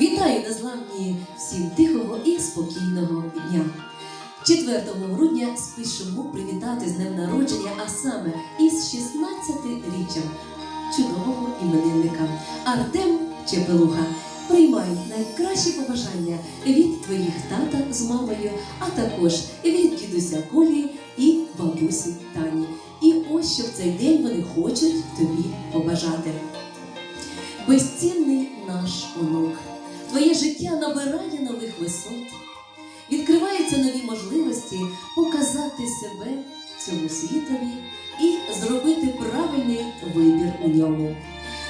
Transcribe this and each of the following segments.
Вітаю незламні всім тихого і спокійного дня. 4 грудня спішимо привітати з днем народження, а саме із 16-річчям чудового іменинника Артем Чепелуха. Приймають найкращі побажання від твоїх тата з мамою, а також від дідуся Колі і бабусі Тані. І ось що в цей день вони хочуть тобі побажати. Безцінний наш онук. Твоє життя набирає нових висот. Відкриваються нові можливості показати себе цьому світові і зробити правильний вибір у ньому.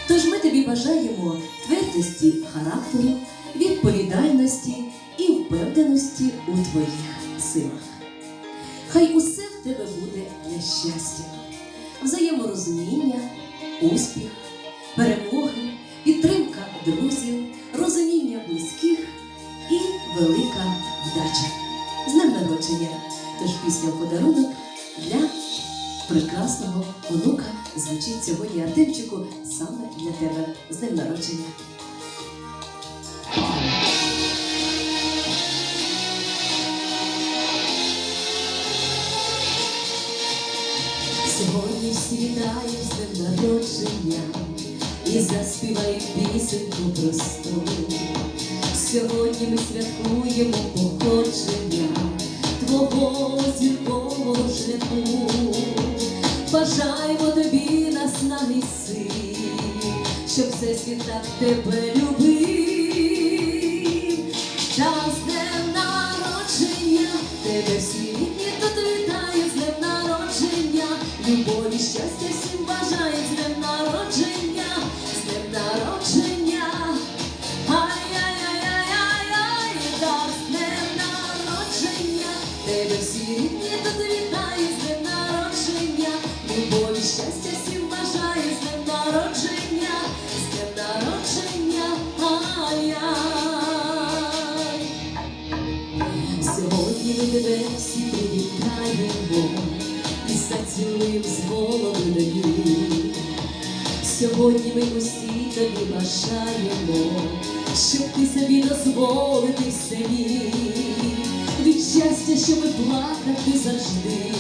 Тож ми тобі бажаємо твердості характеру, відповідальності і впевненості у твоїх силах. Хай усе в тебе буде для щастя, взаєморозуміння, успіх, перемоги, велика вдача. З днем народження! Тож після подарунок для прекрасного онука звучить сьогодні Артемчику саме для тебе. З днем народження! Сьогодні всі з днем народження і заспівають пісеньку просту. Сьогодні ми святкуємо походження твого зіркового шляху. Бажаємо тобі наснаги сил, щоб всесвіт так тебе любив. Та з днем народження тебе всі рідні тут вітають з днем народження, любові, щастя всім бажають з днем народження, щастя всім бажають з днем народження, з днем народження, ай-яй. Сьогодні ми тебе всі привітаємо і зацілуємо з голови до. Сьогодні ми усі тобі бажаємо, щоб ти собі дозволити все міг. Від щастя, щоб плакати завжди,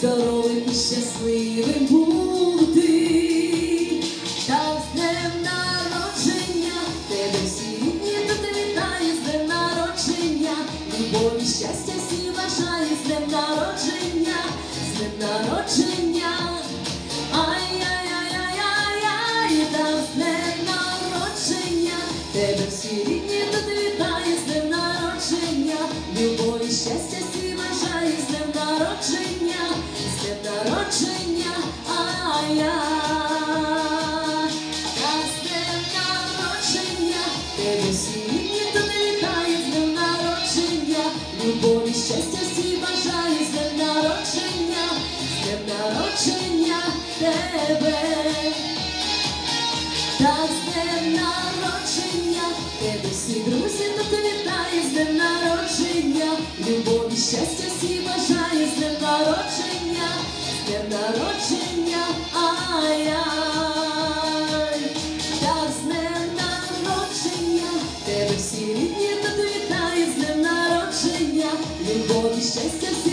здоровим і щасливим бути. Та з днем народження тебе всі рідні тут вітає з днем народження, любові, щастя всі бажає з днем народження, з днем народження. Народження, ай-яй. Та з днем народження, тебе рідні тут вітає з днем народження, любові, щастя всі бажає з днем народження, з днем народження тебе. Та з днем народження, тебе всі друзі тут вітає з днем народження, любові, щастя всі бажає з днем народження, народження, ай-ай, та з днем всі з днем любові щастя.